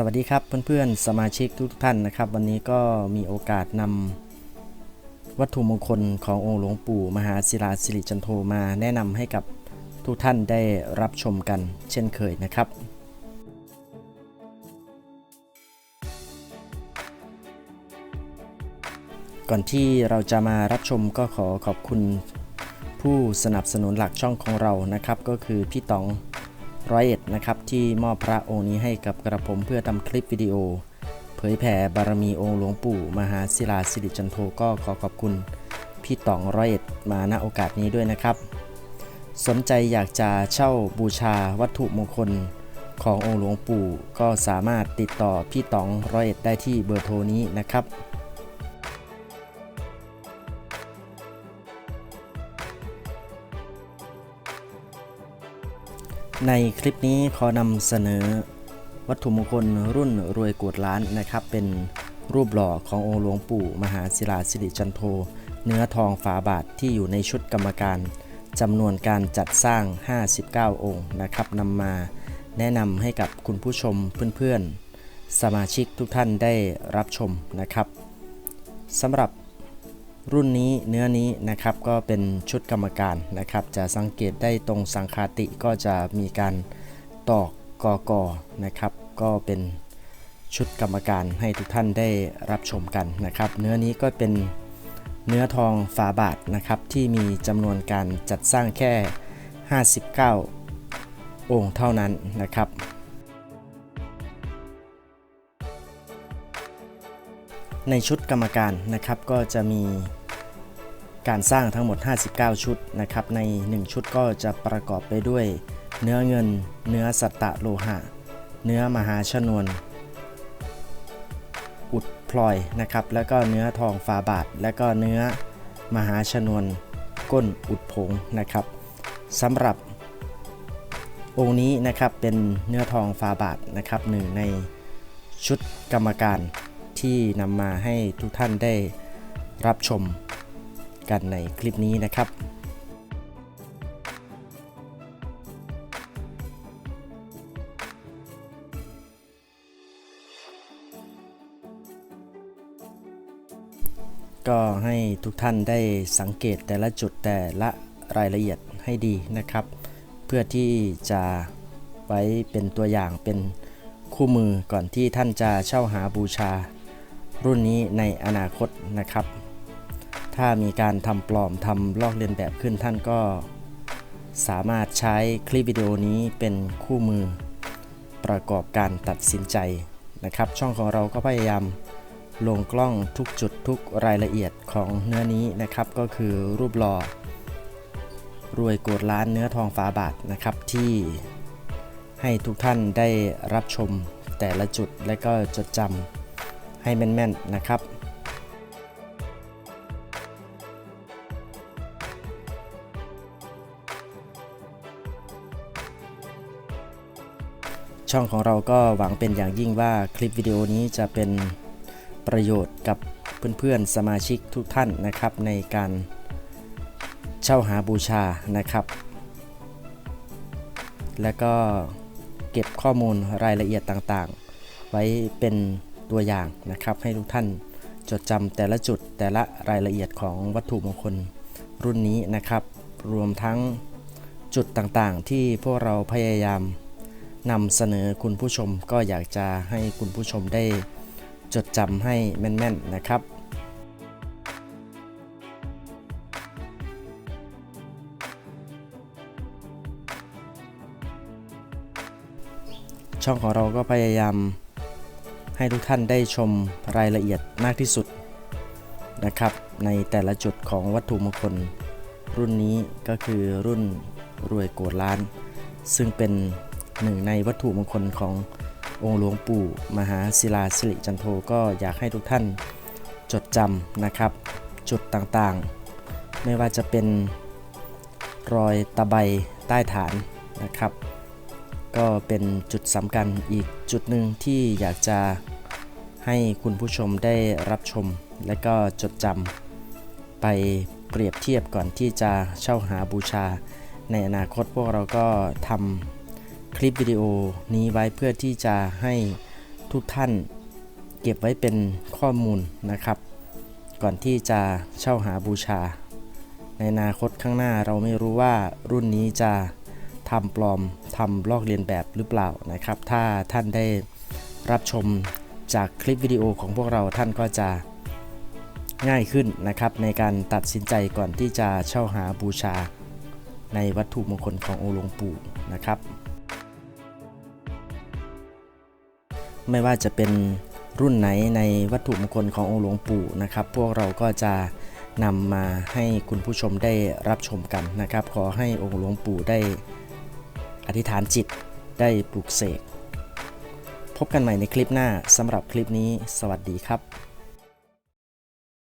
สวัสดีครับเพื่อนๆสมาชิกทุกท่านนะครับ วันนี้ก็มีโอกาสนำวัตถุมงคลขององค์หลวงปู่มหาศิลาสิริจันโทมาแนะนำให้กับทุกท่านได้รับชมกันเช่นเคยนะครับ ก่อนที่เราจะมารับชมก็ขอขอบคุณผู้สนับสนุนหลักช่องของเรานะครับ ก็คือพี่ต๋อง ร้อยเอ็ดนะครับที่มอบพระองค์นี้ให้กับกระผมเพื่อทำคลิปวิดีโอ เผยแผ่บารมีองค์หลวงปู่ มหาศิลาสิริจันโทก็ขอขอบคุณ พี่ต๋องร้อยเอ็ดมาณโอกาสนี้ด้วยนะครับ สนใจอยากจะเช่าบูชาวัตถุมงคลขององค์หลวงปู่ ก็สามารถติดต่อพี่ต๋องร้อยเอ็ดได้ที่เบอร์โทรนี้นะครับ ในคลิปนี้ขอนำเสนอวัตถุมงคลรุ่นรวยกวดล้านนะครับ เป็นรูปหล่อขององค์หลวงปู่ มหาศิลาสิริจันโท เนื้อทองฝาบาทที่อยู่ในชุดกรรมการจำนวนการจัดสร้าง 59 องค์นะครับนำมาแนะนำให้กับคุณผู้ชมเพื่อนๆ สมาชิกทุกท่านได้รับชมนะครับสำหรับ รุ่นนี้เนื้อนี้นะครับก็เป็นชุดกรรมการนะครับ จะสังเกตได้ตรงสังคาติก็จะมีการตอกกอกอนะครับ ก็เป็นชุดกรรมการให้ทุกท่านได้รับชมกันนะครับ เนื้อนี้ก็เป็นเนื้อทองฝาบาทนะครับที่มีจำนวนการจัดสร้างแค่ 59 องค์เท่านั้นนะครับในชุดกรรมการนะครับก็จะมี การสร้างทั้งหมด 59 ชุดนะครับ ใน 1 ชุดก็จะประกอบไปด้วย เนื้อเงิน เนื้อสัตตะโลหะ เนื้อมหาชนวน อุดพลอยนะครับ แล้วก็เนื้อทองฝาบาท แล้วก็เนื้อมหาชนวน ก้นอุดผงนะครับสำหรับองค์นี้นะครับเป็นเนื้อทองฝาบาทนะครับหนึ่งในชุดกรรมการที่นำมาให้ทุกท่านได้รับชม กันในคลิปนี้นะครับก็ให้ทุกท่านได้สังเกตแต่ละจุดแต่ละรายละเอียดให้ดีนะครับ เพื่อที่จะไว้เป็นตัวอย่างเป็นคู่มือก่อนที่ท่านจะเช่าหาบูชารุ่นนี้ในอนาคตนะครับ ถ้ามีการทำปลอมทำลอกเลียนแบบขึ้นท่านก็สามารถใช้คลิปวิดีโอนี้เป็นคู่มือประกอบการตัดสินใจนะครับ ช่องของเราก็พยายามลงกล้องทุกจุดทุกรายละเอียดของเนื้อนี้นะครับ ก็คือรูปหล่อรวยโกดล้านเนื้อทองฟ้าบาทนะครับที่ให้ทุกท่านได้รับชมแต่ละจุดและก็จดจำให้แม่นๆนะครับ ช่องของเราก็หวังเป็นอย่างยิ่งว่าคลิปวิดีโอนี้จะเป็นประโยชน์กับเพื่อนๆสมาชิกทุกท่านนะครับ ในการเช่าหาบูชานะครับ และก็เก็บข้อมูลรายละเอียดต่างๆ ไว้เป็นตัวอย่างนะครับ ให้ทุกท่านจดจำแต่ละจุดแต่ละรายละเอียดของวัตถุมงคลรุ่นนี้นะครับ รวมทั้งจุดต่างๆ ที่พวกเราพยายาม นำเสนอคุณผู้ชมก็อยากจะให้คุณผู้ชมได้จดจำให้แม่นๆนะครับช่องของเราก็พยายามให้ทุกท่านได้ชมรายละเอียดมากที่สุดนะครับ ในแต่ละจุดของวัตถุมงคล รุ่นนี้ก็คือรุ่นรวยโกดล้าน ซึ่งเป็น หนึ่งในวัตถุมงคลขององค์หลวงปู่มหาศิลาสิริจันโทก็อยากให้ทุกท่านจดจำนะครับ จุดต่างๆ ไม่ว่าจะเป็นรอยตะไบใต้ฐานนะครับ ก็เป็นจุดสำคัญอีกจุดหนึ่งที่อยากจะให้คุณผู้ชมได้รับชม และก็จดจำไปเปรียบเทียบก่อนที่จะเช่าหาบูชา ในอนาคตพวกเราก็ทำ คลิปวิดีโอนี้ไว้เพื่อที่จะให้ทุกท่านเก็บไว้เป็นข้อมูลนะครับ ก่อนที่จะเช่าหาบูชา ในอนาคตข้างหน้าเราไม่รู้ว่ารุ่นนี้จะทำปลอมทำลอกเลียนแบบหรือเปล่านะครับ ถ้าท่านได้รับชมจากคลิปวิดีโอของพวกเราท่านก็จะง่ายขึ้นนะครับ ในการตัดสินใจก่อนที่จะเช่าหาบูชาในวัตถุมงคลขององค์หลวงปู่นะครับ ไม่ว่าจะเป็นรุ่นไหนในวัตถุมงคลขององค์หลวงปู่นะครับ พวกเราก็จะนำมาให้คุณผู้ชมได้รับชมกันนะครับ ขอให้องค์หลวงปู่ได้อธิษฐานจิตได้ปลุกเสก พบกันใหม่ในคลิปหน้าสำหรับคลิปนี้ สวัสดีครับ